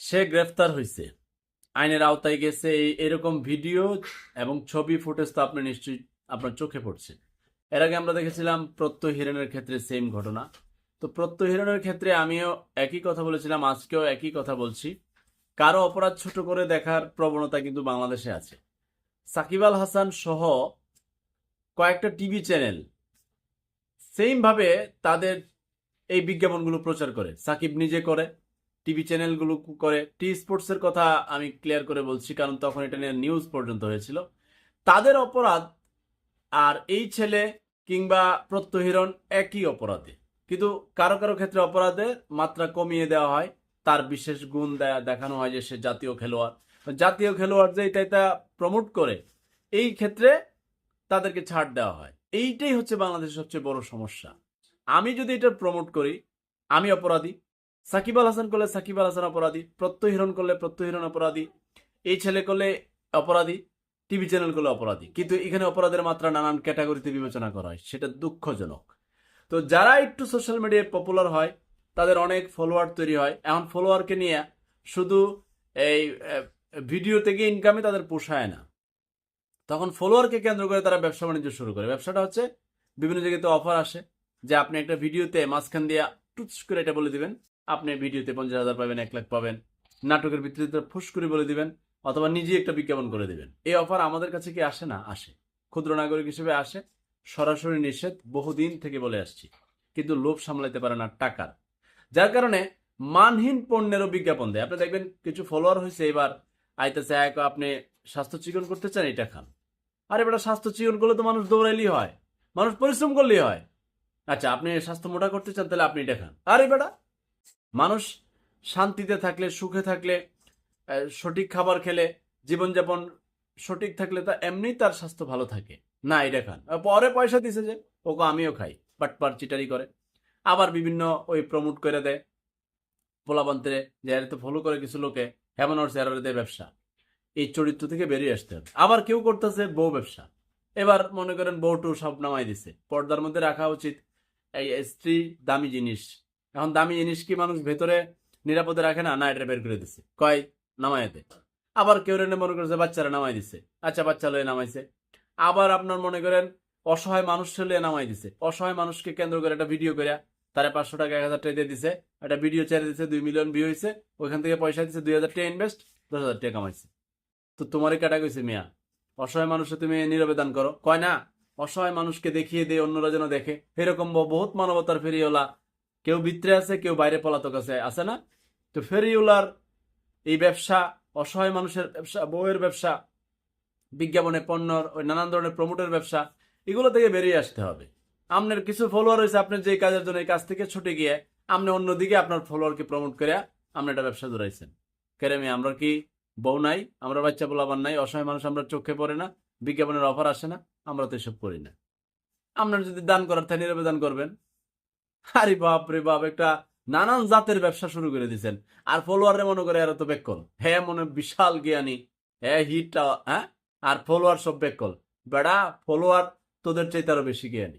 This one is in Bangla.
সে গ্রেফতার হয়েছে আইনের আওতায় গেছে এরকম ভিডিও এবং ছবি ফুটেজ তো আপনি নিশ্চয়ই আপনার চোখে পড়ছে। এর আগে আমরা দেখেছিলাম প্রত্যয় হিরণের ক্ষেত্রে সেম ঘটনা। তো প্রত্যয় হিরণের ক্ষেত্রে আমিও একই কথা বলেছিলাম, আজকেও একই কথা বলছি। কারও অপরাধ ছোট করে দেখার প্রবণতা কিন্তু বাংলাদেশে আছে। সাকিব আল হাসান সহ কয়েকটা টিভি চ্যানেল সেম ভাবে তাদের এই বিজ্ঞাপনগুলো প্রচার করে। সাকিব নিজে করে টিভি চ্যানেলগুলো করে, টি স্পোর্টসের কথা আমি ক্লিয়ার করে বলছি, কারণ তখন এটা নিয়ে নিউজ পর্যন্ত হয়েছিল। তাদের অপরাধ আর এই ছেলে কিংবা প্রত্যহিরণ একই অপরাধে। কিন্তু কারও কারও ক্ষেত্রে অপরাধের মাত্রা কমিয়ে দেওয়া হয়, তার বিশেষ গুণ দেয়া, দেখানো হয় যে সে জাতীয় খেলোয়াড়। জাতীয় খেলোয়াড় যে এটা এটা প্রমোট করে, এই ক্ষেত্রে তাদেরকে ছাড় দেওয়া হয়। এইটাই হচ্ছে বাংলাদেশের সবচেয়ে বড় সমস্যা। আমি যদি এটা প্রমোট করি, আমি অপরাধী সাকিব আল হাসান করলে সাকিব আল হাসান অপরাধী প্রত্যহিরণ করলে প্রত্যহিরণ অপরাধী, এই ছেলে করলে অপরাধী, টিভি চ্যানেল করলে অপরাধী। কিন্তু এখানে অপরাধের মাত্রা নানান ক্যাটাগরিতে বিবেচনা করা হয়, সেটা দুঃখজনক। তো যারা একটু সোশ্যাল মিডিয়ায় পপুলার হয়, তাদের অনেক ফলোয়ার তৈরি হয়। এখন ফলোয়ারকে নিয়ে শুধু এই ভিডিও থেকে ইনকামে তাদের পোষায় না। তখন ফলোয়ারকে কেন্দ্র করে তারা ব্যবসা বাণিজ্য শুরু করে। ব্যবসাটা হচ্ছে বিভিন্ন জায়গাতে অফার আসে, যে আপনি একটা ভিডিওতে মাঝখান দিয়ে টুচ করে এটা বলে দিবেন। আপনি ভিডিওতে পঞ্চাশ হাজার পাবেন, এক লাখ পাবেন। নাটকের ভিত্তিতে ফুস করে বলে দিবেন, অথবা নিজে একটা বিজ্ঞাপন করে দিবেন। এই অফার আমাদের কাছে কি আসে না? আসে। ক্ষুদ্র নাগরিক হিসেবে আসে। সরাসরি নিষেধ বহুদিন থেকে বলে আসছি। কিন্তু লোভ সামলাইতে পারে না টাকার। যার কারণে মানহীন পণ্যেরও বিজ্ঞাপন দেয়। আপনি দেখবেন কিছু ফলোয়ার হয়েছে এবার, আইতেছে, এক, আপনি স্বাস্থ্য চিকন করতে চান, এটা খান। আরে বেটা, স্বাস্থ্য চিকন করলে তো মানুষ দৌড়াইলেই হয়। মানুষ পরিশ্রম করলেই হয়। আচ্ছা আপনি স্বাস্থ্য মোটা করতে চান, তাহলে আপনি এটা খান। আরে বেটা মানুষ শান্তিতে থাকলে, সুখে থাকলে সঠিক খাবার খেলে, জীবনযাপন সঠিক থাকলে তা এমনি তার স্বাস্থ্য ভালো থাকে। না, এটা খান। পরে পয়সা দিছে যে, ওকে আমিও খাই বাটপার চিটারি করে। আবার বিভিন্ন ওই প্রমোট করে দেয়। পোলাবান্তরে যে তো ফলো করে কিছু লোকে, হেমন আর স্যারের দেয় ব্যবসা। এই চরিত্র থেকে বেরিয়ে আসতে হবে। আবার কেউ করতেছে বউ ব্যবসা। এবার মনে করেন বউটু সব নামাই দিছে। পর্দার মধ্যে রাখা উচিত। এই স্ত্রী দামি জিনিস। এখন দামি জিনিস কি মানুষ ভেতরে নিরাপদে রাখে না? না, এটা বের করে দিছে। কয়? নামাইতে আবার কেউ রেনে মনে করেছে বাচ্চারা নামাই দিছে। আচ্ছা বাচ্চা লয়ে নামাইছে। আবার আপনার মনে করেন অসহায় মানুষ লয়ে নামাই দিছে। অসহায় মানুষকে কেন্দ্র করে একটা ভিডিও করে তারা পাঁচশো টাকা, এক হাজার টাকা দিয়ে দিছে। একটা ভিডিও ছেড়ে দিছে, দুই মিলিয়ন ভিউ হয়েছে ওইখান থেকে পয়সা দিছে, দুই হাজার টাকা ইনভেস্ট দশ হাজার টাকা কামাইছে। তো তোমারই কাটা গেছে মিয়া। অসহায় মানুষে তুমি নীরবে করো। কয় না? অসহায় মানুষকে দেখিয়ে দিয়ে অন্যরা যেন দেখে। এরকম বহুত মানবতার ফেরিওলা কেউ ভিতরে আছে, কেউ বাইরে পলাতক আছে আছে না? তো ফেরিওলার এই ব্যবসা, অসহায় মানুষের ব্যবসা, বউয়ের ব্যবসা, বিজ্ঞাপনে পণ্যর, ওই নানান ধরনের প্রমোটের ব্যবসা, এগুলো থেকে বেরিয়ে আসতে হবে। আপনার কিছু ফলোয়ার হয়েছে আপনি যে কাজের জন্য এই কাজ থেকে ছুটে গিয়ে আপনি অন্যদিকে আপনার ফলোয়ারকে প্রমোট করে আপনি একটা ব্যবসা জড়াইছেন কেরেমি আমরা কি বউ নাই? আমরা বাচ্চা বলাবার নাই? অসহায় মানুষ আমরা চোখে পড়ে না? বিজ্ঞাপনের অফার আসে না? আমরা তো এসব করি না। আপনার যদি দান করার থাকে নীরবে দান করবেন। আরে বাপ রে বাপ, একটা নানান জাতের ব্যবসা শুরু করে দিয়েছেন আর ফলোয়ারে মনে করে এরা তো বেকল। হ্যাঁ মনে বিশাল জ্ঞানী হ্যাঁ হিট হ্যাঁ? আর ফলোয়ার সব বেকল। বেড়া ফলোয়ার তোদের চাইতে আরও বেশি জ্ঞানী।